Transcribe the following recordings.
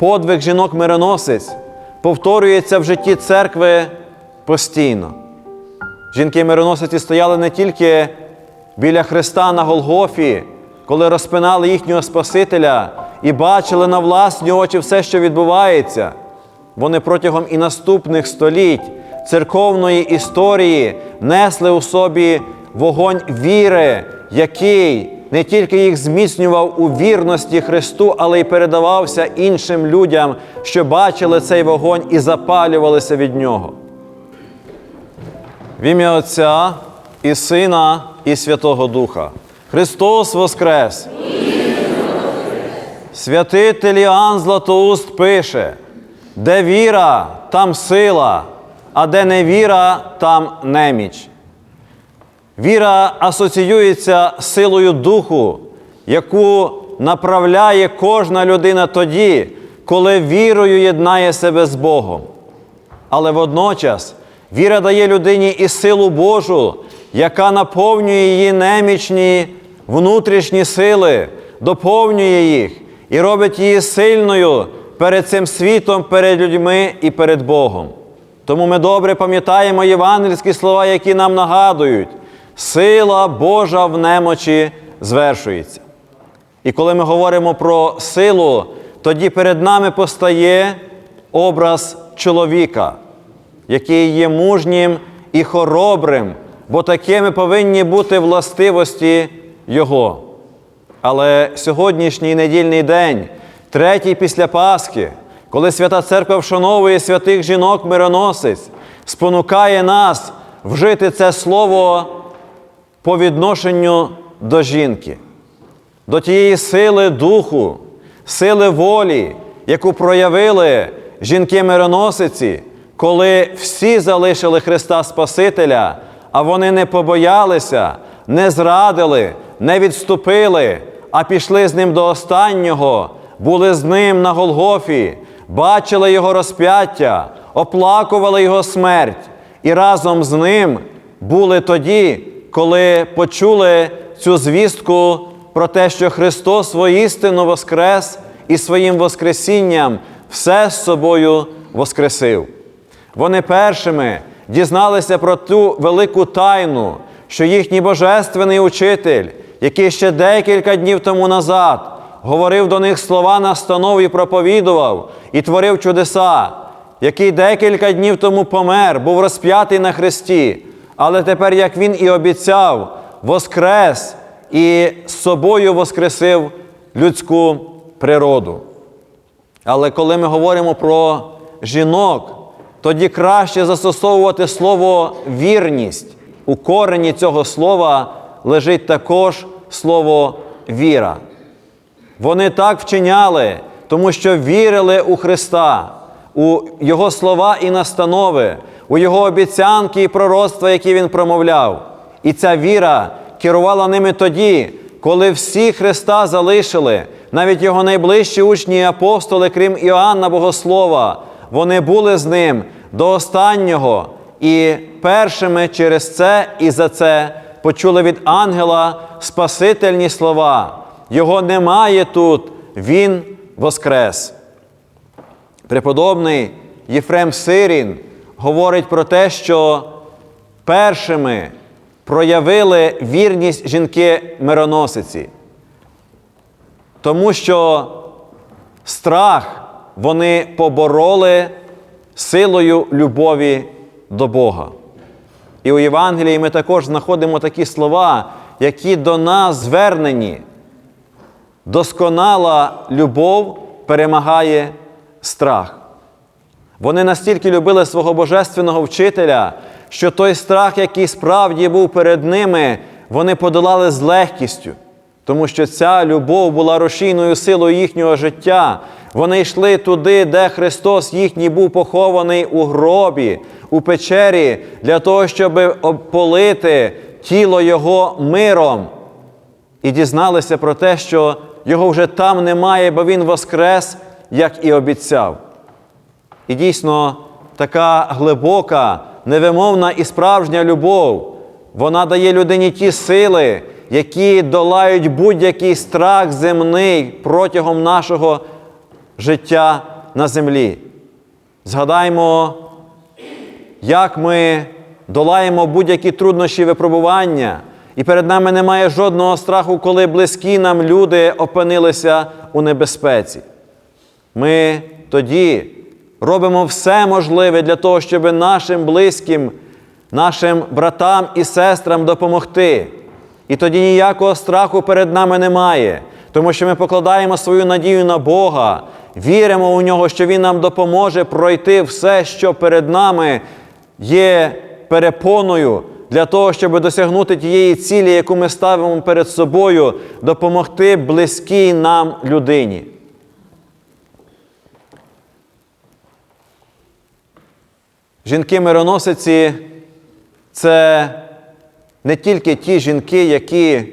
подвиг жінок-мироносець повторюється в житті церкви постійно. Жінки-мироносиці стояли не тільки біля Христа на Голгофі, коли розпинали їхнього Спасителя і бачили на власні очі все, що відбувається. Вони протягом і наступних століть церковної історії несли у собі вогонь віри, який не тільки їх зміцнював у вірності Христу, але й передавався іншим людям, що бачили цей вогонь і запалювалися від нього. В ім'я Отця і Сина, і Святого Духа. Христос Воскрес! Святитель Іоанн Златоуст пише, де віра, там сила, а де не віра, там неміч. Віра асоціюється з силою духу, яку направляє кожна людина тоді, коли вірою єднає себе з Богом. Але водночас віра дає людині і силу Божу, яка наповнює її немічні внутрішні сили, доповнює їх і робить її сильною перед цим світом, перед людьми і перед Богом. Тому ми добре пам'ятаємо євангельські слова, які нам нагадують, сила Божа в немочі звершується. І коли ми говоримо про силу, тоді перед нами постає образ чоловіка, який є мужнім і хоробрим, бо такими повинні бути властивості Його. Але сьогоднішній недільний день, третій після Пасхи, коли Свята Церква вшановує святих жінок мироносець, спонукає нас вжити це слово по відношенню до жінки, до тієї сили духу, сили волі, яку проявили жінки-мироносиці, коли всі залишили Христа Спасителя, а вони не побоялися, не зрадили, не відступили, а пішли з ним до останнього, були з ним на Голгофі, бачили Його розп'яття, оплакували Його смерть і разом з ним були тоді, коли почули цю звістку про те, що Христос воістину воскрес і своїм Воскресінням все з собою воскресив. Вони першими дізналися про ту велику тайну, що їхній божественний учитель, який ще декілька днів тому назад говорив до них слова настанов і проповідував і творив чудеса, який декілька днів тому помер, був розп'ятий на хресті, але тепер, як він і обіцяв, воскрес і з собою воскресив людську природу. Але коли ми говоримо про жінок, тоді краще застосовувати слово вірність. У корені цього слова лежить також слово віра. Вони так вчиняли, тому що вірили у Христа, у Його слова і настанови, у Його обіцянки і пророцтва, які Він промовляв. І ця віра керувала ними тоді, коли всі Христа залишили, навіть його найближчі учні і апостоли, крім Іоанна Богослова, вони були з ним до останнього. І першими через це і за це почули від ангела спасительні слова. Його немає тут, Він воскрес. Преподобний Єфрем Сирін говорить про те, що першими проявили вірність жінки-мироносиці, тому що страх вони побороли силою любові до Бога. І у Євангелії ми також знаходимо такі слова, які до нас звернені. Досконала любов перемагає страх. Вони настільки любили свого божественного вчителя, що той страх, який справді був перед ними, вони подолали з легкістю, тому що ця любов була рушійною силою їхнього життя. Вони йшли туди, де Христос їхній був похований у гробі, у печері, для того, щоб обполити тіло Його миром. І дізналися про те, що Його вже там немає, бо Він воскрес, як і обіцяв. І дійсно, така глибока, невимовна і справжня любов, вона дає людині ті сили, які долають будь-який страх земний протягом нашого життя на землі. Згадаймо, як ми долаємо будь-які труднощі випробування, і перед нами немає жодного страху, коли близькі нам люди опинилися у небезпеці. Ми тоді робимо все можливе для того, щоб нашим близьким, нашим братам і сестрам допомогти. І тоді ніякого страху перед нами немає, тому що ми покладаємо свою надію на Бога, віримо у нього, що Він нам допоможе пройти все, що перед нами є перепоною для того, щоб досягнути тієї цілі, яку ми ставимо перед собою, допомогти близькій нам людині. Жінки-мироносиці це не тільки ті жінки, які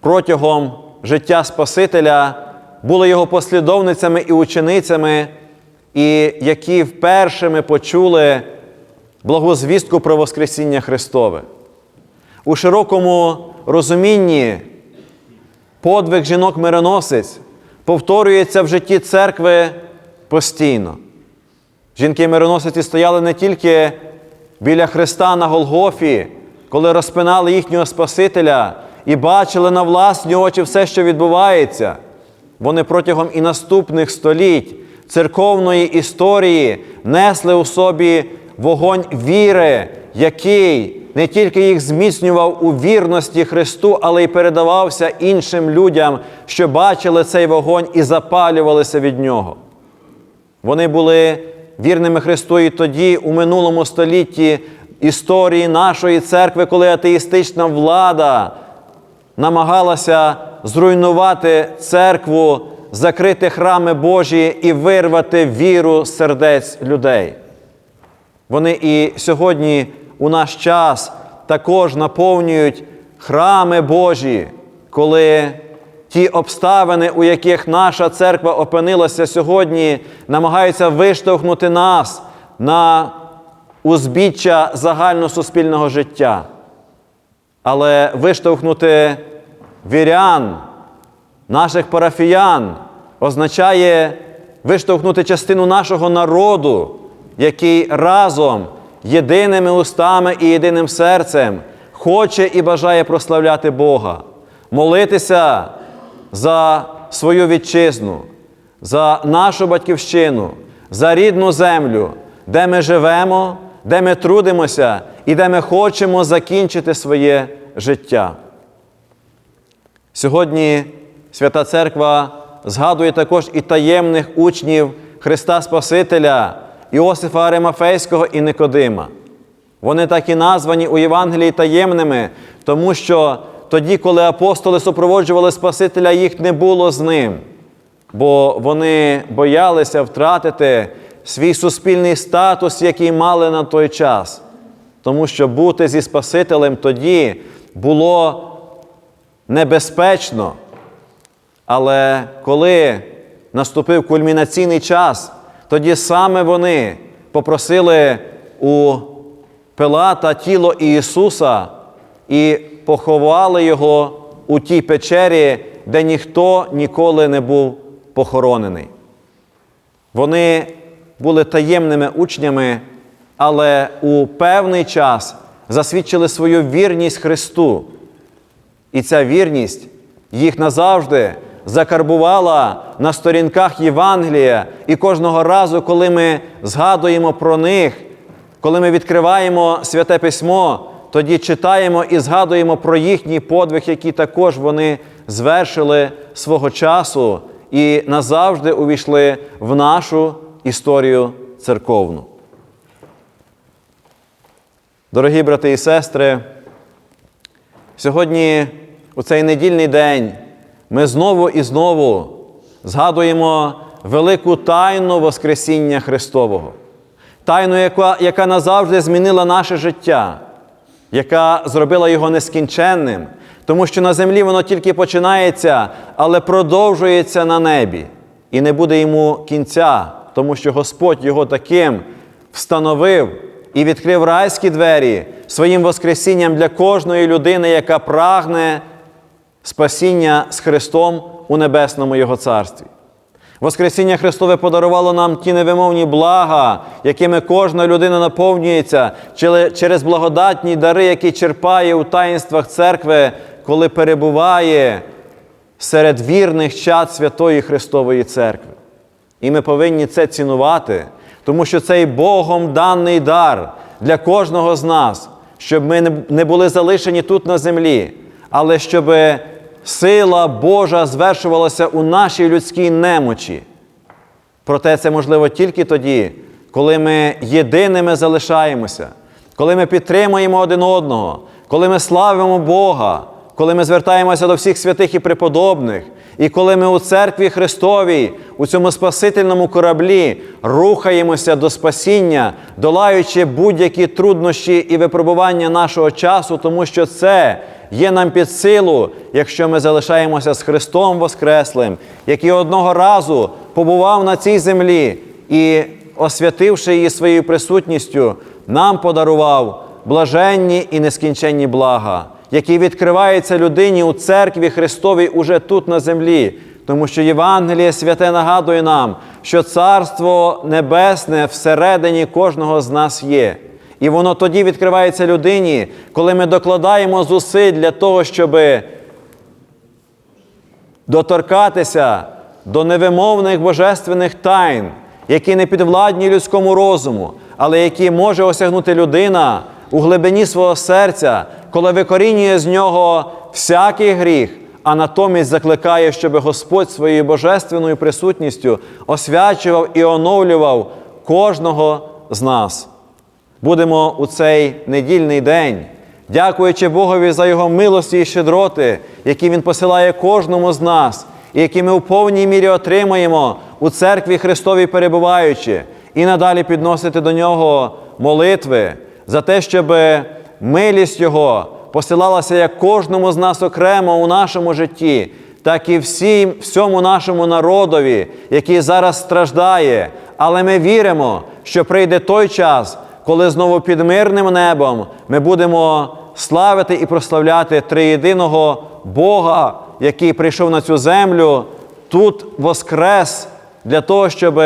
протягом життя Спасителя були його послідовницями і ученицями, і які впершими почули благу звістку про Воскресіння Христове. У широкому розумінні подвиг жінок-мироносець повторюється в житті церкви постійно. Жінки-мироносиці стояли не тільки біля Христа на Голгофі, коли розпинали їхнього Спасителя і бачили на власні очі все, що відбувається. Вони протягом і наступних століть церковної історії несли у собі вогонь віри, який не тільки їх зміцнював у вірності Христу, але й передавався іншим людям, що бачили цей вогонь і запалювалися від нього. Вони були вірними Христу і тоді, у минулому столітті історії нашої церкви, коли атеїстична влада намагалася зруйнувати церкву, закрити храми Божі і вирвати віру з сердець людей. Вони і сьогодні у наш час також наповнюють храми Божі, коли ті обставини, у яких наша церква опинилася сьогодні, намагаються виштовхнути нас на узбіччя загальносуспільного життя. Але виштовхнути вірян, наших парафіян, означає виштовхнути частину нашого народу, який разом, єдиними устами і єдиним серцем хоче і бажає прославляти Бога, молитися за свою вітчизну, за нашу батьківщину, за рідну землю, де ми живемо, де ми трудимося і де ми хочемо закінчити своє життя. Сьогодні Свята Церква згадує також і таємних учнів Христа Спасителя, Іосифа Аримафейського і Никодима. Вони так і названі у Євангелії таємними, тому що тоді, коли апостоли супроводжували Спасителя, їх не було з ним, бо вони боялися втратити свій суспільний статус, який мали на той час. Тому що бути зі Спасителем тоді було небезпечно. Але коли наступив кульмінаційний час, тоді саме вони попросили у Пилата тіло Ісуса і поховали Його у тій печері, де ніхто ніколи не був похоронений. Вони були таємними учнями, але у певний час засвідчили свою вірність Христу. І ця вірність їх назавжди закарбувала на сторінках Євангелія. І кожного разу, коли ми згадуємо про них, коли ми відкриваємо святе письмо, тоді читаємо і згадуємо про їхній подвиг, який також вони звершили свого часу і назавжди увійшли в нашу історію церковну. Дорогі брати і сестри, сьогодні, у цей недільний день, ми знову і знову згадуємо велику тайну Воскресіння Христового, тайну, яка, яка назавжди змінила наше життя, яка зробила його нескінченним, тому що на землі воно тільки починається, але продовжується на небі, і не буде йому кінця, тому що Господь його таким встановив і відкрив райські двері своїм Воскресінням для кожної людини, яка прагне спасіння з Христом у Небесному Його Царстві. Воскресіння Христове подарувало нам ті невимовні блага, якими кожна людина наповнюється через благодатні дари, які черпає у таїнствах церкви, коли перебуває серед вірних чад Святої Христової Церкви. І ми повинні це цінувати, тому що цей Богом даний дар для кожного з нас, щоб ми не- були залишені тут на землі, але щоб сила Божа звершувалася у нашій людській немочі. Проте це можливо тільки тоді, коли ми єдиними залишаємося, коли ми підтримуємо один одного, коли ми славимо Бога, коли ми звертаємося до всіх святих і преподобних, і коли ми у церкві Христовій, у цьому спасительному кораблі рухаємося до спасіння, долаючи будь-які труднощі і випробування нашого часу, тому що це є нам під силу, якщо ми залишаємося з Христом Воскреслим, який одного разу побував на цій землі і, освятивши її своєю присутністю, нам подарував блаженні і нескінченні блага, які відкриваються людині у церкві Христовій уже тут на землі. Тому що Євангеліє святе нагадує нам, що Царство Небесне всередині кожного з нас є. І воно тоді відкривається людині, коли ми докладаємо зусиль для того, щоб доторкатися до невимовних божественних тайн, які не підвладні людському розуму, але які може осягнути людина у глибині свого серця, коли викорінює з нього всякий гріх, а натомість закликає, щоб Господь своєю божественною присутністю освячував і оновлював кожного з нас. Будемо у цей недільний день, дякуючи Богові за Його милості і щедроти, які Він посилає кожному з нас, і які ми у повній мірі отримаємо у церкві Христовій перебуваючи, і надалі підносити до Нього молитви за те, щоб милість Його посилалася як кожному з нас окремо у нашому житті, так і всім, всьому нашому народові, який зараз страждає. Але ми віримо, що прийде той час, коли знову під мирним небом ми будемо славити і прославляти триєдиного Бога, який прийшов на цю землю, тут воскрес для того, щоб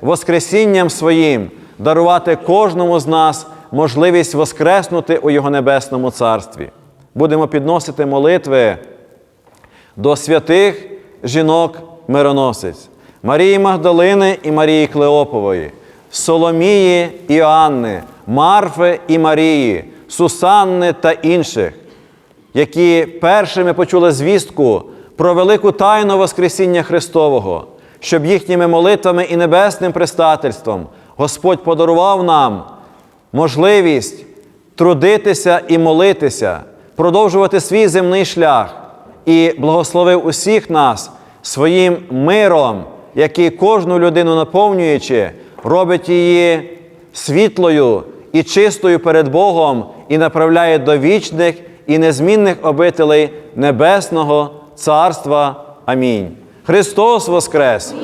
Воскресінням своїм дарувати кожному з нас можливість воскреснути у Його небесному царстві. Будемо підносити молитви до святих жінок мироносець Марії Магдалини і Марії Клеопової, Соломії і Іоанни, Марфи і Марії, Сусанни та інших, які першими почули звістку про велику тайну Воскресіння Христового, щоб їхніми молитвами і небесним пристательством Господь подарував нам можливість трудитися і молитися, продовжувати свій земний шлях і благословив усіх нас своїм миром, який кожну людину наповнюючи, робить її світлою і чистою перед Богом і направляє до вічних і незмінних обителей Небесного Царства. Амінь. Христос Воскрес!